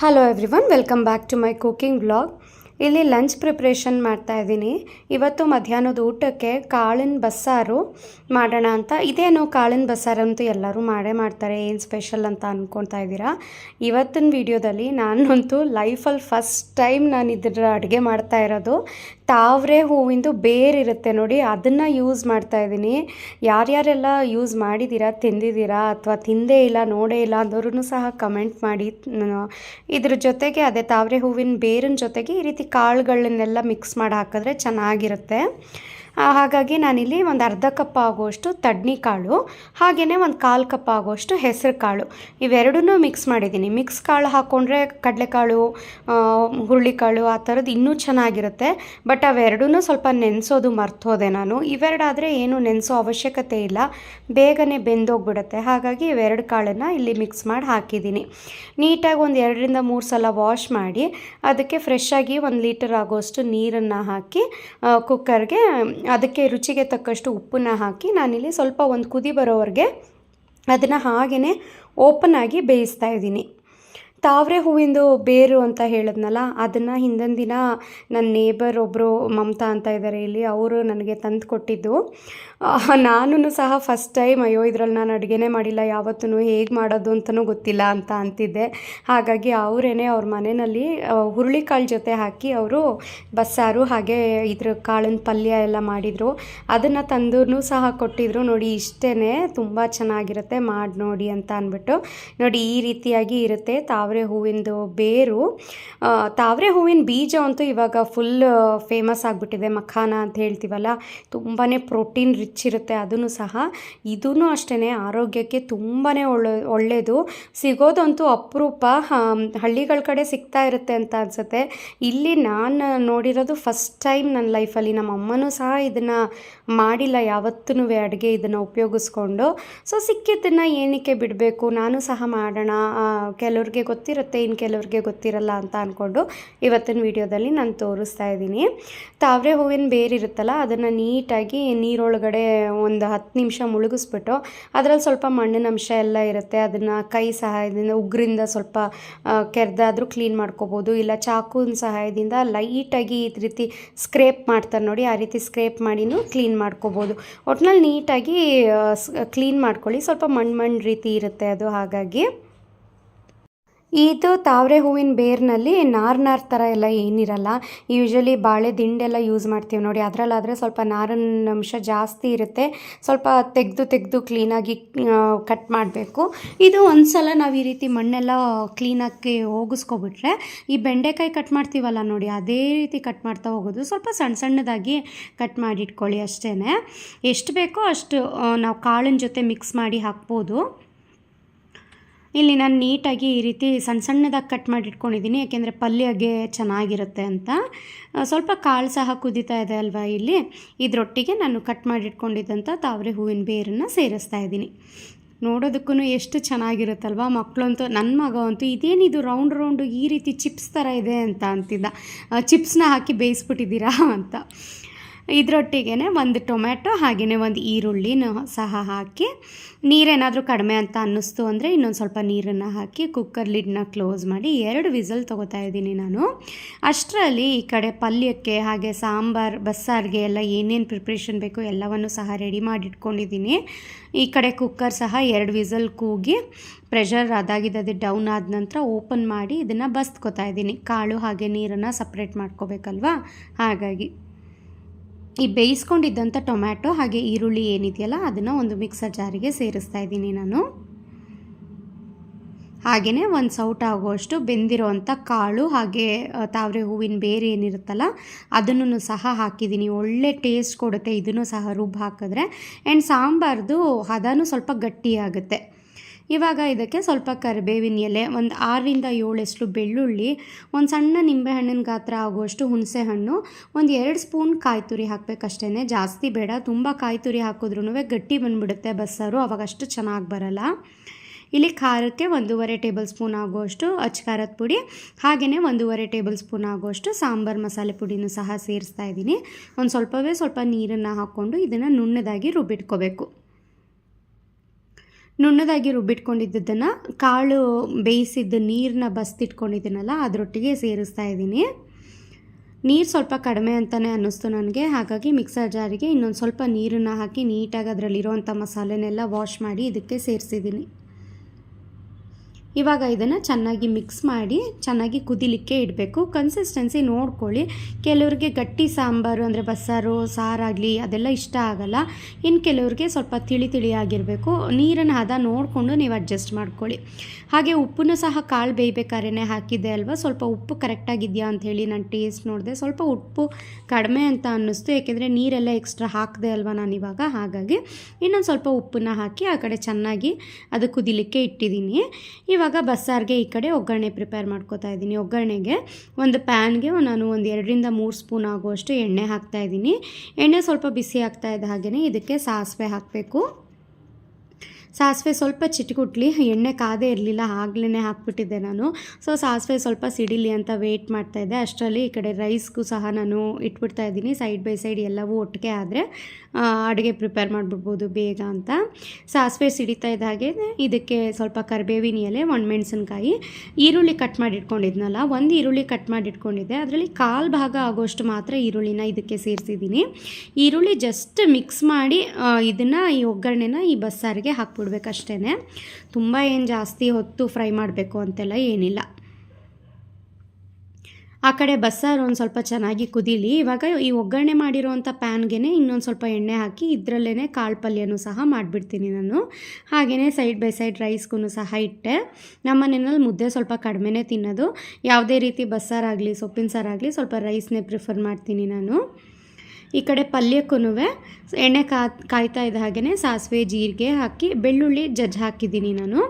Hello everyone welcome back to my cooking blog ಇಲ್ಲಿ lunch preparation ಮಾಡ್ತಾ ಇದ್ದೀನಿ. ಇವತ್ತು ಮಧ್ಯಾಹ್ನದ ಊಟಕ್ಕೆ ಕಾಳಿನ ಬಸ್ಸಾರು ಮಾಡೋಣ ಅಂತ. ಇದೇನು ಕಾಳಿನ ಬಸ್ಸಾರು ಅಂತೂ ಎಲ್ಲರೂ ಮಾಡೇ ಮಾಡ್ತಾರೆ, ಏನು ಸ್ಪೆಷಲ್ ಅಂತ ಅಂದ್ಕೊಳ್ತಾ ಇದ್ದೀರಾ? ಇವತ್ತಿನ ವಿಡಿಯೋದಲ್ಲಿ ನಾನಂತೂ ಲೈಫಲ್ಲಿ ಫಸ್ಟ್ ಟೈಮ್ ನಾನು ಇದರ ಅಡುಗೆ ಮಾಡ್ತಾ ಇರೋದು. ತಾವರೆ ಹೂವಿಂದು ಬೇರಿರುತ್ತೆ ನೋಡಿ, ಅದನ್ನು ಯೂಸ್ ಮಾಡ್ತಾ ಇದ್ದೀನಿ. ಯಾರ್ಯಾರೆಲ್ಲ ಯೂಸ್ ಮಾಡಿದ್ದೀರಾ ತಿಂದಿದ್ದೀರಾ ಅಥವಾ ತಿಂದೇ ಇಲ್ಲ, ನೋಡೇ ಇಲ್ಲ ಅಂದವ್ರೂ ಸಹ ಕಮೆಂಟ್ ಮಾಡಿ. ಇದ್ರ ಜೊತೆಗೆ ಅದೇ ತಾವ್ರೆ ಹೂವಿನ ಬೇರಿನ ಜೊತೆಗೆ ಈ ರೀತಿ ಕಾಳುಗಳನ್ನೆಲ್ಲ ಮಿಕ್ಸ್ ಮಾಡಿ ಹಾಕಿದ್ರೆ ಚೆನ್ನಾಗಿರುತ್ತೆ. ಹಾಗಾಗಿ ನಾನಿಲ್ಲಿ ಒಂದು ಅರ್ಧ ಕಪ್ ಆಗುವಷ್ಟು ತಡ್ನಿಕಾಳು ಹಾಗೆಯೇ ಒಂದು ಕಾಲು ಕಪ್ ಆಗುವಷ್ಟು ಹೆಸರು ಕಾಳು. ಇವೆರಡನ್ನೂ ಮಿಕ್ಸ್ ಮಾಡಿದ್ದೀನಿ. ಮಿಕ್ಸ್ ಕಾಳು ಹಾಕ್ಕೊಂಡ್ರೆ ಕಡಲೆಕಾಳು ಹುರುಳಿಕಾಳು ಆ ಥರದ್ದು ಇನ್ನೂ ಚೆನ್ನಾಗಿರುತ್ತೆ. ಬಟ್ ಅವೆರಡೂ ಸ್ವಲ್ಪ ನೆನೆಸೋದು ಮರ್ತೋದೆ ನಾನು. ಇವೆರಡಾದರೆ ಏನು ನೆನೆಸೋ ಅವಶ್ಯಕತೆ ಇಲ್ಲ. ಬೇಗನೆ ಬೆಂದೋಗ್ಬಿಡುತ್ತೆ. ಹಾಗಾಗಿ ಇವೆರಡು ಕಾಳನ್ನು ಇಲ್ಲಿ ಮಿಕ್ಸ್ ಮಾಡಿ ಹಾಕಿದ್ದೀನಿ. ನೀಟಾಗಿ ಒಂದು ಎರಡರಿಂದ ಮೂರು ಸಲ ವಾಶ್ ಮಾಡಿ, ಅದಕ್ಕೆ ಫ್ರೆಶ್ ಆಗಿ ಒಂದು ಲೀಟರ್ ಆಗೋಷ್ಟು ನೀರನ್ನು ಹಾಕಿ ಕುಕ್ಕರ್ಗೆ ಅದಕ್ಕೆ ರುಚಿಗೆ ತಕ್ಕಷ್ಟು ಉಪ್ಪನ್ನ ಹಾಕಿ ನಾನಿಲ್ಲಿ ಸ್ವಲ್ಪ ಒಂದು ಕುದಿ ಬರೋವರೆಗೆ ಅದನ್ನು ಹಾಗೆಯೇ ಓಪನ್ ಆಗಿ ಬೇಯಿಸ್ತಾ ಇದ್ದೀನಿ. ತಾವರೆ ಹೂವಿಂದು ಬೇರು ಅಂತ ಹೇಳಿದ್ನಲ್ಲ, ಅದನ್ನು ಹಿಂದಿನ ದಿನ ನನ್ನ ನೇಬರ್ ಒಬ್ಬರು ಮಮತಾ ಅಂತ ಇದ್ದಾರೆ ಇಲ್ಲಿ, ಅವರು ನನಗೆ ತಂದು ಕೊಟ್ಟಿದ್ದು. ನಾನು ಸಹ ಫಸ್ಟ್ ಟೈಮ್ ಅಯ್ಯೋ, ಇದ್ರಲ್ಲಿ ನಾನು ಅಡುಗೆನೇ ಮಾಡಿಲ್ಲ ಯಾವತ್ತೂ ಹೇಗೆ ಮಾಡೋದು ಅಂತಲೂ ಗೊತ್ತಿಲ್ಲ ಅಂತ ಅಂತಿದ್ದೆ. ಹಾಗಾಗಿ ಅವರೇನೆ ಅವ್ರ ಮನೆಯಲ್ಲಿ ಹುರುಳಿಕಾಳು ಜೊತೆ ಹಾಕಿ ಅವರು ಬಸ್ಸಾರು ಹಾಗೆ ಇದ್ರ ಕಾಳಿನ ಪಲ್ಯ ಎಲ್ಲ ಮಾಡಿದರು. ಅದನ್ನು ತಂದೂ ಸಹ ಕೊಟ್ಟಿದ್ರು. ನೋಡಿ ಇಷ್ಟೇ ತುಂಬ ಚೆನ್ನಾಗಿರುತ್ತೆ, ಮಾಡಿ ನೋಡಿ ಅಂತ ಅಂದ್ಬಿಟ್ಟು. ನೋಡಿ, ಈ ರೀತಿಯಾಗಿ ಇರುತ್ತೆ ತಾವರೆ ಹೂವಿಂದು ಬೇರು. ತಾವರೆ ಹೂವಿನ ಬೀಜ ಅಂತೂ ಇವಾಗ ಫುಲ್ ಫೇಮಸ್ ಆಗಿಬಿಟ್ಟಿದೆ. ಮಖಾನ ಅಂತ ಹೇಳ್ತೀವಲ್ಲ ತುಂಬಾ ಪ್ರೋಟೀನ್ ರಿಚ್ ಇರುತ್ತೆ ಅದನ್ನು ಸಹ. ಇದೂ ಅಷ್ಟೇ ಆರೋಗ್ಯಕ್ಕೆ ತುಂಬಾ ಒಳ್ಳೆ ಒಳ್ಳೆಯದು ಸಿಗೋದಂತೂ ಅಪರೂಪ. ಹಳ್ಳಿಗಳ ಕಡೆ ಸಿಗ್ತಾ ಇರುತ್ತೆ ಅಂತ ಅನಿಸುತ್ತೆ. ಇಲ್ಲಿ ನಾನು ನೋಡಿರೋದು ಫಸ್ಟ್ ಟೈಮ್ ನನ್ನ ಲೈಫಲ್ಲಿ ನಮ್ಮ ಅಮ್ಮನೂ ಸಹ ಇದನ್ನು ಮಾಡಿಲ್ಲ ಯಾವತ್ತೂ ಅಡುಗೆ ಇದನ್ನು ಉಪಯೋಗಿಸ್ಕೊಂಡು. ಸೊ ಸಿಕ್ಕಿದ್ದನ್ನು ಏನಕ್ಕೆ ಬಿಡಬೇಕು? ನಾನು ಸಹ ಮಾಡೋಣ. ಕೆಲವ್ರಿಗೆ ಗೊತ್ತಿರುತ್ತೆ ಇನ್ನು ಕೆಲವ್ರಿಗೆ ಗೊತ್ತಿರಲ್ಲ ಅಂತ ಅಂದ್ಕೊಂಡು ಇವತ್ತಿನ ವಿಡಿಯೋದಲ್ಲಿ ನಾನು ತೋರಿಸ್ತಾ ಇದ್ದೀನಿ. ತಾವರೆ ಹೂವಿನ ಬೇರಿರುತ್ತಲ್ಲ ಅದನ್ನು ನೀಟಾಗಿ ನೀರೊಳಗಡೆ ಒಂದು ಹತ್ತು ನಿಮಿಷ ಮುಳುಗಿಸ್ಬಿಟ್ಟು ಅದರಲ್ಲಿ ಸ್ವಲ್ಪ ಮಣ್ಣಿನ ಅಂಶ ಎಲ್ಲ ಇರುತ್ತೆ. ಅದನ್ನು ಕೈ ಸಹಾಯದಿಂದ, ಉಗ್ರಿಂದ ಸ್ವಲ್ಪ ಕೆರೆದಾದರೂ ಕ್ಲೀನ್ ಮಾಡ್ಕೋಬೋದು. ಇಲ್ಲ ಚಾಕುನ ಸಹಾಯದಿಂದ ಲೈಟಾಗಿ ಈ ರೀತಿ ಸ್ಕ್ರೇಪ್ ಮಾಡ್ತಾರೆ ನೋಡಿ, ಆ ರೀತಿ ಸ್ಕ್ರೇಪ್ ಮಾಡಿನೂ ಕ್ಲೀನ್ ಮಾಡ್ಕೋಬೋದು. ಒಟ್ನಲ್ಲಿ ನೀಟಾಗಿ ಕ್ಲೀನ್ ಮಾಡ್ಕೊಳ್ಳಿ. ಸ್ವಲ್ಪ ಮಣ್ಣು ಮಣ್ಣು ರೀತಿ ಇರುತ್ತೆ ಅದು ಹಾಗಾಗಿ. ಇದು ತಾವರೆ ಹೂವಿನ ಬೇರಿನಲ್ಲಿ ನಾರು ನಾರು ಥರ ಎಲ್ಲ ಏನಿರಲ್ಲ. ಯೂಶ್ವಲಿ ಬಾಳೆ ದಿಂಡೆಲ್ಲ ಯೂಸ್ ಮಾಡ್ತೀವಿ ನೋಡಿ. ಅದರಲ್ಲಾದರೆ ಸ್ವಲ್ಪ ನಾರಿನ ಅಂಶ ಜಾಸ್ತಿ ಇರುತ್ತೆ. ಸ್ವಲ್ಪ ತೆಗೆದು ತೆಗೆದು ಕ್ಲೀನಾಗಿ ಕಟ್ ಮಾಡಬೇಕು. ಇದು ಒಂದು ಸಲ ನಾವು ಈ ರೀತಿ ಮಣ್ಣೆಲ್ಲ ಕ್ಲೀನಾಗಿ ಹೋಗಿಸ್ಕೊಬಿಟ್ರೆ ಈ ಬೆಂಡೆಕಾಯಿ ಕಟ್ ಮಾಡ್ತೀವಲ್ಲ ನೋಡಿ, ಅದೇ ರೀತಿ ಕಟ್ ಮಾಡ್ತಾ ಹೋಗೋದು. ಸ್ವಲ್ಪ ಸಣ್ಣ ಸಣ್ಣದಾಗಿ ಕಟ್ ಮಾಡಿಟ್ಕೊಳ್ಳಿ ಅಷ್ಟೇ ಎಷ್ಟು ಬೇಕೋ ಅಷ್ಟು ನಾವು ಕಾಳಿನ ಜೊತೆ ಮಿಕ್ಸ್ ಮಾಡಿ ಹಾಕ್ಬೋದು. ಇಲ್ಲಿ ನಾನು ನೀಟಾಗಿ ಈ ರೀತಿ ಸಣ್ಣ ಸಣ್ಣದಾಗಿ ಕಟ್ ಮಾಡಿ ಇಟ್ಕೊಂಡಿದ್ದೀನಿ ಯಾಕೆಂದರೆ ಪಲ್ಯಗೆ ಚೆನ್ನಾಗಿರುತ್ತೆ ಅಂತ. ಸ್ವಲ್ಪ ಕಾಳು ಸಹ ಕುದೀತಾ ಇದೆ ಅಲ್ವಾ ಇಲ್ಲಿ. ಇದರೊಟ್ಟಿಗೆ ನಾನು ಕಟ್ ಮಾಡಿ ಇಟ್ಕೊಂಡಿದ್ದಂಥ ತಾವರೆ ಹೂವಿನ ಬೇರನ್ನು ಸೇರಿಸ್ತಾ ಇದ್ದೀನಿ ನೋಡೋದಕ್ಕೂ ಎಷ್ಟು ಚೆನ್ನಾಗಿರುತ್ತಲ್ವ? ಮಕ್ಕಳಂತೂ ನನ್ನ ಮಗ ಅಂತೂ ಇದೇನಿದು ರೌಂಡ್ ರೌಂಡು ಈ ರೀತಿ ಚಿಪ್ಸ್ ಥರ ಇದೆ ಅಂತ ಅಂತಿದ್ದ. ಚಿಪ್ಸ್ನ ಹಾಕಿ ಬೇಯಿಸ್ಬಿಟ್ಟಿದ್ದೀರಾ ಅಂತ. ಇದರೊಟ್ಟಿಗೆ ಒಂದು ಟೊಮ್ಯಾಟೊ ಹಾಗೆಯೇ ಒಂದು ಈರುಳ್ಳಿನ ಸಹ ಹಾಕಿ, ನೀರೇನಾದರೂ ಕಡಿಮೆ ಅಂತ ಅನ್ನಿಸ್ತು ಅಂದರೆ ಇನ್ನೊಂದು ಸ್ವಲ್ಪ ನೀರನ್ನು ಹಾಕಿ ಕುಕ್ಕರ್ ಲಿಡ್ನ ಕ್ಲೋಸ್ ಮಾಡಿ ಎರಡು ವಿಸಲ್ ತೊಗೋತಾ ಇದ್ದೀನಿ ನಾನು. ಅಷ್ಟರಲ್ಲಿ ಈ ಕಡೆ ಪಲ್ಯಕ್ಕೆ ಹಾಗೆ ಸಾಂಬಾರು, ಬಸ್ಸಾರಿಗೆ ಎಲ್ಲ ಏನೇನು ಪ್ರಿಪ್ರೇಷನ್ ಬೇಕು ಎಲ್ಲವನ್ನು ಸಹ ರೆಡಿ ಮಾಡಿಟ್ಕೊಂಡಿದ್ದೀನಿ. ಈ ಕಡೆ ಕುಕ್ಕರ್ ಸಹ ಎರಡು ವಿಸಲ್ ಕೂಗಿ ಪ್ರೆಷರ್ ಅದಾಗಿದ್ದದೆ ಡೌನ್ ಆದ ನಂತರ ಓಪನ್ ಮಾಡಿ ಇದನ್ನು ಬಸ್ತ್ಕೋತಾ ಇದ್ದೀನಿ. ಕಾಳು ಹಾಗೆ ನೀರನ್ನು ಸಪ್ರೇಟ್ ಮಾಡ್ಕೋಬೇಕಲ್ವಾ? ಹಾಗಾಗಿ. ಈ ಬೇಯಿಸ್ಕೊಂಡಿದ್ದಂಥ ಟೊಮ್ಯಾಟೊ ಹಾಗೆ ಈರುಳ್ಳಿ ಏನಿದೆಯಲ್ಲ ಅದನ್ನು ಒಂದು ಮಿಕ್ಸರ್ ಜಾರಿಗೆ ಸೇರಿಸ್ತಾ ಇದ್ದೀನಿ ನಾನು. ಹಾಗೆಯೇ ಒಂದು ಸೌಟ್ ಆಗುವಷ್ಟು ಬೆಂದಿರೋವಂಥ ಕಾಳು ಹಾಗೆ ತಾವರೆ ಹೂವಿನ ಬೇರೆ ಏನಿರುತ್ತಲ್ಲ ಅದನ್ನು ಸಹ ಹಾಕಿದ್ದೀನಿ. ಒಳ್ಳೆ ಟೇಸ್ಟ್ ಕೊಡುತ್ತೆ, ಇದನ್ನು ಸಹ ರುಬ್ಬಿ ಹಾಕಿದ್ರೆ. ಆ್ಯಂಡ್ ಸಾಂಬಾರ್ದು ಹದನೂ ಸ್ವಲ್ಪ ಗಟ್ಟಿಯಾಗುತ್ತೆ. ಇವಾಗ ಇದಕ್ಕೆ ಸ್ವಲ್ಪ ಕರಿಬೇವಿನ ಎಲೆ, ಒಂದು ಆರರಿಂದ ಏಳಷ್ಟು ಬೆಳ್ಳುಳ್ಳಿ, ಒಂದು ಸಣ್ಣ ನಿಂಬೆಹಣ್ಣಿನ ಗಾತ್ರ ಆಗುವಷ್ಟು ಹುಣಸೆ ಹಣ್ಣು ಒಂದು ಎರಡು ಸ್ಪೂನ್ ಕಾಯಿ ತುರಿ ಹಾಕಬೇಕಷ್ಟೇ ಜಾಸ್ತಿ ಬೇಡ, ತುಂಬ ಕಾಯಿ ತುರಿ ಹಾಕಿದ್ರೂ ಗಟ್ಟಿ ಬಂದುಬಿಡುತ್ತೆ ಬಸ್ಸಾರು ಅವಾಗ ಅಷ್ಟು ಚೆನ್ನಾಗಿ ಬರಲ್ಲ. ಇಲ್ಲಿ ಖಾರಕ್ಕೆ ಒಂದೂವರೆ ಟೇಬಲ್ ಸ್ಪೂನ್ ಆಗುವಷ್ಟು ಅಚ್ಚ ಖಾರದ ಪುಡಿ ಹಾಗೆಯೇ ಒಂದೂವರೆ ಟೇಬಲ್ ಸ್ಪೂನ್ ಆಗುವಷ್ಟು ಸಾಂಬಾರು ಮಸಾಲೆ ಪುಡಿನೂ ಸಹ ಸೇರಿಸ್ತಾ ಇದ್ದೀನಿ. ಒಂದು ಸ್ವಲ್ಪವೇ ಸ್ವಲ್ಪ ನೀರನ್ನು ಹಾಕ್ಕೊಂಡು ಇದನ್ನು ನುಣ್ಣದಾಗಿ ರುಬ್ಬಿಟ್ಕೋಬೇಕು. ನುಣ್ಣದಾಗಿ ರುಬ್ಬಿಟ್ಕೊಂಡಿದ್ದನ್ನು ಕಾಳು ಬೇಯಿಸಿದ್ದು ನೀರನ್ನ ಬಸ್ತಿಟ್ಕೊಂಡಿದ್ದೀನಲ್ಲ, ಅದರೊಟ್ಟಿಗೆ ಸೇರಿಸ್ತಾ ಇದ್ದೀನಿ. ನೀರು ಸ್ವಲ್ಪ ಕಡಿಮೆ ಅಂತಲೇ ಅನ್ನಿಸ್ತು ನನಗೆ. ಹಾಗಾಗಿ ಮಿಕ್ಸರ್ ಜಾರಿಗೆ ಇನ್ನೊಂದು ಸ್ವಲ್ಪ ನೀರನ್ನು ಹಾಕಿ ನೀಟಾಗಿ ಅದರಲ್ಲಿರುವಂಥ ಮಸಾಲೆನೆಲ್ಲ ವಾಶ್ ಮಾಡಿ ಇದಕ್ಕೆ ಸೇರಿಸಿದ್ದೀನಿ. ಇವಾಗ ಇದನ್ನು ಚೆನ್ನಾಗಿ ಮಿಕ್ಸ್ ಮಾಡಿ, ಚೆನ್ನಾಗಿ ಕುದಿಲಿಕ್ಕೆ ಇಡಬೇಕು. ಕನ್ಸಿಸ್ಟೆನ್ಸಿ ನೋಡ್ಕೊಳ್ಳಿ. ಕೆಲವ್ರಿಗೆ ಗಟ್ಟಿ ಸಾಂಬಾರು ಅಂದರೆ ಬಸ್ಸಾರು ಸಾರಾಗಲಿ ಅದೆಲ್ಲ ಇಷ್ಟ ಆಗಲ್ಲ. ಇನ್ನು ಕೆಲವ್ರಿಗೆ ಸ್ವಲ್ಪ ತಿಳಿ ತಿಳಿಯಾಗಿರಬೇಕು ನೀರನ್ನು ಹದ ನೋಡಿಕೊಂಡು ನೀವು ಅಡ್ಜಸ್ಟ್ ಮಾಡ್ಕೊಳ್ಳಿ. ಹಾಗೆ ಉಪ್ಪನ್ನು ಸಹ ಕಾಳು ಬೇಯಬೇಕಾದ್ರೆ ಹಾಕಿದ್ದೆ ಅಲ್ವಾ? ಸ್ವಲ್ಪ ಉಪ್ಪು ಕರೆಕ್ಟಾಗಿದೆಯಾ ಅಂಥೇಳಿ ನಾನು ಟೇಸ್ಟ್ ನೋಡಿದೆ. ಸ್ವಲ್ಪ ಉಪ್ಪು ಕಡಿಮೆ ಅಂತ ಅನ್ನಿಸ್ತು. ಏಕೆಂದರೆ ನೀರೆಲ್ಲ ಎಕ್ಸ್ಟ್ರಾ ಹಾಕಿದೆ ಅಲ್ವಾ ನಾನು ಇವಾಗ? ಹಾಗಾಗಿ ಇನ್ನೊಂದು ಸ್ವಲ್ಪ ಉಪ್ಪನ್ನು ಹಾಕಿ ಆ ಕಡೆ ಚೆನ್ನಾಗಿ ಅದು ಕುದಿಲಿಕ್ಕೆ ಇಟ್ಟಿದ್ದೀನಿ. ಇವಾಗ ಬಸ್ಸಾರಿಗೆ ಈ ಕಡೆ ಒಗ್ಗರಣೆ ಪ್ರಿಪೇರ್ ಮಾಡ್ಕೋತಾ ಇದ್ದೀನಿ. ಒಗ್ಗರಣೆಗೆ ಒಂದು ಪ್ಯಾನ್ಗೆ ನಾನು ಒಂದು ಎರಡರಿಂದ ಮೂರು ಸ್ಪೂನ್ ಆಗುವಷ್ಟು ಎಣ್ಣೆ ಹಾಕ್ತಾ ಇದ್ದೀನಿ. ಎಣ್ಣೆ ಸ್ವಲ್ಪ ಬಿಸಿ ಆಗ್ತಾ ಇದ್ದ ಹಾಗೆಯೇ ಇದಕ್ಕೆ ಸಾಸಿವೆ ಹಾಕಬೇಕು. ಸಾಸಿವೆ ಸ್ವಲ್ಪ ಚಿಟಿಕುಟ್ಲಿ, ಎಣ್ಣೆ ಕಾದೇ ಇರಲಿಲ್ಲ ಆಗ್ಲೇ ಹಾಕ್ಬಿಟ್ಟಿದ್ದೆ ನಾನು. ಸೊ ಸಾಸಿವೆ ಸ್ವಲ್ಪ ಸಿಡಿಲಿ ಅಂತ ವೆಯ್ಟ್ ಮಾಡ್ತಾಯಿದ್ದೆ ಅಷ್ಟರಲ್ಲಿ ಈ ಕಡೆ ರೈಸ್ಗೂ ಸಹ ನಾನು ಇಟ್ಬಿಡ್ತಾ ಇದ್ದೀನಿ ಸೈಡ್ ಬೈ ಸೈಡ್ ಎಲ್ಲವೂ ಒಟ್ಟಿಗೆ ಆದರೆ ಅಡುಗೆ ಪ್ರಿಪೇರ್ ಮಾಡಿಬಿಡ್ಬೋದು ಬೇಗ ಅಂತ. ಸಾಸಿವೆ ಸಿಡಿತಾ ಇದ್ದ ಹಾಗೆ ಇದಕ್ಕೆ ಸ್ವಲ್ಪ ಕರಿಬೇವಿನ ಎಲೆ, ಒಣಮೆಣಸಿನ್ಕಾಯಿ, ಈರುಳ್ಳಿ ಕಟ್ ಮಾಡಿ ಇಟ್ಕೊಂಡಿದ್ನಲ್ಲ ಒಂದು ಈರುಳ್ಳಿ ಕಟ್ ಮಾಡಿ ಇಟ್ಕೊಂಡಿದ್ದೆ ಅದರಲ್ಲಿ ಕಾಲು ಭಾಗ ಆಗೋಷ್ಟು ಮಾತ್ರ ಈರುಳ್ಳಿನ ಇದಕ್ಕೆ ಸೇರಿಸಿದ್ದೀನಿ. ಈರುಳ್ಳಿ ಜಸ್ಟ್ ಮಿಕ್ಸ್ ಮಾಡಿ ಇದನ್ನು, ಈ ಒಗ್ಗರಣೆನ ಈ ಬಸ್ಸಾರಿಗೆ ಹಾಕ್ಬಿಡ್ಬೇಕಷ್ಟೇ ತುಂಬ ಏನು ಜಾಸ್ತಿ ಹೊತ್ತು ಫ್ರೈ ಮಾಡಬೇಕು ಅಂತೆಲ್ಲ ಏನಿಲ್ಲ. ಆ ಕಡೆ ಬಸ್ಸಾರು ಒಂದು ಸ್ವಲ್ಪ ಚೆನ್ನಾಗಿ ಕುದೀಲಿ. ಇವಾಗ ಈ ಒಗ್ಗರಣೆ ಮಾಡಿರೋವಂಥ ಪ್ಯಾನ್ಗೆ ಇನ್ನೊಂದು ಸ್ವಲ್ಪ ಎಣ್ಣೆ ಹಾಕಿ ಇದರಲ್ಲೇ ಕಾಳು ಪಲ್ಯನೂ ಸಹ ಮಾಡಿಬಿಡ್ತೀನಿ ನಾನು. ಹಾಗೆಯೇ ಸೈಡ್ ಬೈ ಸೈಡ್ ರೈಸ್ಗೂ ಸಹ ಇಟ್ಟೆ. ನಮ್ಮ ಮನೆಯಲ್ಲಿ ಮುದ್ದೆ ಸ್ವಲ್ಪ ಕಡಿಮೆನೇ ತಿನ್ನೋದು. ಯಾವುದೇ ರೀತಿ ಬಸ್ಸಾರಾಗಲಿ ಸೊಪ್ಪಿನ ಸಾರಾಗಲಿ ಸ್ವಲ್ಪ ರೈಸ್ನೇ ಪ್ರಿಫರ್ ಮಾಡ್ತೀನಿ ನಾನು. ಈ ಕಡೆ ಪಲ್ಯಕ್ಕೂ ಎಣ್ಣೆ ಕಾ, ಕಾಯ್ತಾ ಇದ್ದ ಹಾಗೆಯೇ ಸಾಸಿವೆ, ಜೀರಿಗೆ ಹಾಕಿ ಬೆಳ್ಳುಳ್ಳಿ ಜಜ್ಜಿ ಹಾಕಿದ್ದೀನಿ ನಾನು.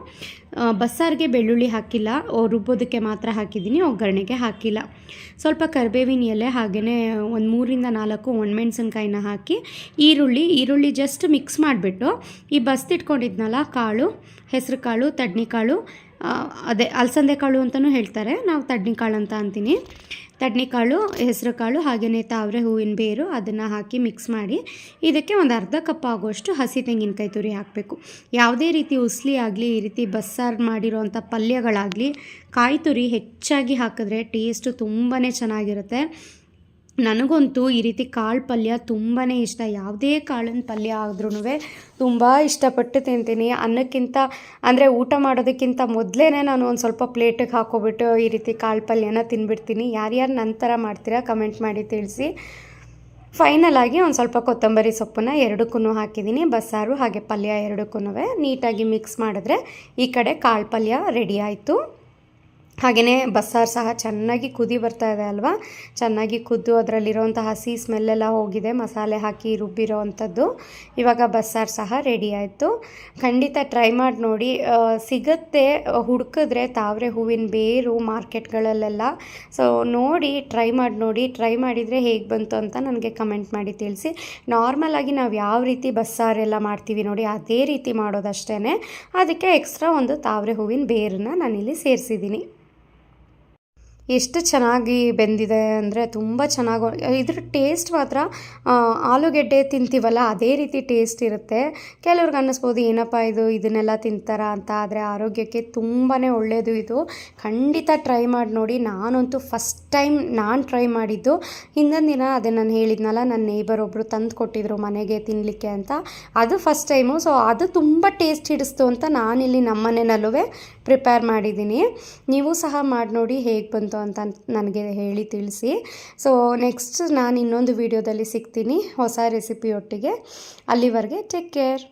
ಬಸ್ಸಾರಿಗೆ ಬೆಳ್ಳುಳ್ಳಿ ಹಾಕಿಲ್ಲ ರುಬ್ಬೋದಕ್ಕೆ ಮಾತ್ರ ಹಾಕಿದ್ದೀನಿ ಒಗ್ಗರಣೆಗೆ ಹಾಕಿಲ್ಲ. ಸ್ವಲ್ಪ ಕರಿಬೇವಿನ ಎಲೆ ಹಾಗೆಯೇ ಒಂದು ಮೂರಿಂದ ನಾಲ್ಕು ಒಣಮೆಣ್ಸಿನ್ಕಾಯಿನ ಹಾಕಿ, ಈರುಳ್ಳಿ ಈರುಳ್ಳಿ ಜಸ್ಟ್ ಮಿಕ್ಸ್ ಮಾಡಿಬಿಟ್ಟು, ಈ ಬಸ್ತಿಟ್ಕೊಂಡಿದ್ನಲ್ಲ ಕಾಳು, ಹೆಸರು ಕಾಳು ತಡ್ನಿಕಾಳು ಅದೇ ಅಲಸಂದೆ ಕಾಳು ಅಂತಲೂ ಹೇಳ್ತಾರೆ, ನಾವು ತಡ್ನಿಕಾಳು ಅಂತ ಅಂತೀನಿ. ತಡ್ನಿಕಾಳು ಹೆಸರು ಕಾಳು ಹಾಗೆಯೇ ತಾವರೆ ಹೂವಿನ ಬೇರು ಅದನ್ನು ಹಾಕಿ ಮಿಕ್ಸ್ ಮಾಡಿ ಇದಕ್ಕೆ ಒಂದು ಅರ್ಧ ಕಪ್ ಆಗುವಷ್ಟು ಹಸಿ ತೆಂಗಿನಕಾಯಿ ತುರಿ ಹಾಕಬೇಕು. ಯಾವುದೇ ರೀತಿ ಉಸ್ಲಿ ಆಗಲಿ, ಈ ರೀತಿ ಬಸ್ಸಾರು ಮಾಡಿರೋವಂಥ ಪಲ್ಯಗಳಾಗಲಿ, ಕಾಯಿ ತುರಿ ಹೆಚ್ಚಾಗಿ ಹಾಕಿದ್ರೆ ಟೇಸ್ಟು ತುಂಬಾ ಚೆನ್ನಾಗಿರುತ್ತೆ. ನನಗಂತೂ ಈ ರೀತಿ ಕಾಳು ಪಲ್ಯ ತುಂಬಾ ಇಷ್ಟ. ಯಾವುದೇ ಕಾಳಿನ ಪಲ್ಯ ಆದ್ರೂ ತುಂಬ ಇಷ್ಟಪಟ್ಟು ತಿಂತೀನಿ. ಅನ್ನಕ್ಕಿಂತ, ಅಂದರೆ ಊಟ ಮಾಡೋದಕ್ಕಿಂತ ಮೊದಲೇ ನಾನು ಒಂದು ಸ್ವಲ್ಪ ಪ್ಲೇಟಿಗೆ ಹಾಕೋಬಿಟ್ಟು ಈ ರೀತಿ ಕಾಳು ಪಲ್ಯನ ತಿನ್ಬಿಡ್ತೀನಿ. ಯಾರ್ಯಾರು ನಂತರ ಮಾಡ್ತೀರಾ ಕಮೆಂಟ್ ಮಾಡಿ ತಿಳಿಸಿ. ಫೈನಲ್ ಆಗಿ ಒಂದು ಸ್ವಲ್ಪ ಕೊತ್ತಂಬರಿ ಸೊಪ್ಪನ್ನ ಎರಡಕ್ಕೂ ಹಾಕಿದ್ದೀನಿ ಬಸ್ಸಾರು ಹಾಗೆ ಪಲ್ಯ ಎರಡಕ್ಕೂ ನೀಟಾಗಿ ಮಿಕ್ಸ್ ಮಾಡಿದ್ರೆ ಈ ಕಡೆ ಕಾಳು ಪಲ್ಯ ರೆಡಿ ಆಯಿತು. ಹಾಗೆಯೇ ಬಸ್ಸಾರು ಸಹ ಚೆನ್ನಾಗಿ ಕುದಿ ಬರ್ತಾ ಇದೆ ಅಲ್ವಾ? ಚೆನ್ನಾಗಿ ಕುದ್ದು ಅದರಲ್ಲಿರೋವಂಥ ಹಸಿ ಸ್ಮೆಲ್ಲೆಲ್ಲ ಹೋಗಿದೆ. ಮಸಾಲೆ ಹಾಕಿ ರುಬ್ಬಿರೋ ಅಂಥದ್ದು ಇವಾಗ ಬಸ್ಸಾರು ಸಹ ರೆಡಿ ಆಯಿತು. ಖಂಡಿತ ಟ್ರೈ ಮಾಡಿ ನೋಡಿ. ಸಿಗುತ್ತೆ, ಹುಡುಕಿದ್ರೆ ತಾವರೆ ಹೂವಿನ ಬೇರು ಮಾರ್ಕೆಟ್ಗಳಲ್ಲೆಲ್ಲ. ಸೊ ನೋಡಿ ಟ್ರೈ ಮಾಡಿ ನೋಡಿ. ಟ್ರೈ ಮಾಡಿದರೆ ಹೇಗೆ ಬಂತು ಅಂತ ನನಗೆ ಕಮೆಂಟ್ ಮಾಡಿ ತಿಳಿಸಿ. ನಾರ್ಮಲಾಗಿ ನಾವು ಯಾವ ರೀತಿ ಬಸ್ಸಾರೆಲ್ಲ ಮಾಡ್ತೀವಿ ನೋಡಿ, ಅದೇ ರೀತಿ ಮಾಡೋದಷ್ಟೇ ಅದಕ್ಕೆ ಎಕ್ಸ್ಟ್ರಾ ಒಂದು ತಾವರೆ ಹೂವಿನ ಬೇರನ್ನು ನಾನಿಲ್ಲಿ ಸೇರಿಸಿದ್ದೀನಿ. ಎಷ್ಟು ಚೆನ್ನಾಗಿ ಬೆಂದಿದೆ ಅಂದರೆ ತುಂಬ ಚೆನ್ನಾಗಿ ಇದ್ರ ಟೇಸ್ಟ್ ಮಾತ್ರ ಆಲೂಗೆಡ್ಡೆ ತಿಂತೀವಲ್ಲ, ಅದೇ ರೀತಿ ಟೇಸ್ಟ್ ಇರುತ್ತೆ. ಕೆಲವ್ರಿಗೆ ಅನ್ನಿಸ್ಬೋದು, ಏನಪ್ಪ ಇದು, ಇದನ್ನೆಲ್ಲ ತಿಂತಾರ ಅಂತ, ಆದರೆ ಆರೋಗ್ಯಕ್ಕೆ ತುಂಬಾ ಒಳ್ಳೆಯದು ಇದು. ಖಂಡಿತ ಟ್ರೈ ಮಾಡಿ ನೋಡಿ. ನಾನಂತೂ ಫಸ್ಟ್ ಟೈಮ್ ನಾನು ಟ್ರೈ ಮಾಡಿದ್ದು. ಹಿಂದಿನ ದಿನ ಅದೇ ನಾನು ಹೇಳಿದ್ನಲ್ಲ ನನ್ನ ನೇಬರ್ ಒಬ್ಬರು ತಂದು ಕೊಟ್ಟಿದ್ರು ಮನೆಗೆ ತಿನ್ನಲಿಕ್ಕೆ ಅಂತ. ಅದು ಫಸ್ಟ್ ಟೈಮು ಸೊ ಅದು ತುಂಬ ಟೇಸ್ಟ್ ಹಿಡಿಸ್ತು ಅಂತ ನಾನಿಲ್ಲಿ ನಮ್ಮ ಮನೆಯಲ್ಲೂ ಪ್ರಿಪೇರ್ ಮಾಡಿದ್ದೀನಿ. ನೀವು ಸಹ ಮಾಡಿ ನೋಡಿ ಹೇಗೆ ಬಂತು ಅಂತ ನನಗೆ ಹೇಳಿ ತಿಳಿಸಿ. ಸೊ ನೆಕ್ಸ್ಟ್ ನಾನು ಇನ್ನೊಂದು ವೀಡಿಯೋದಲ್ಲಿ ಸಿಗ್ತೀನಿ. ಹೊಸ ರೆಸಿಪಿಯೊಟ್ಟಿಗೆ ಅಲ್ಲಿವರೆಗೆ ಟೇಕ್ ಕೇರ್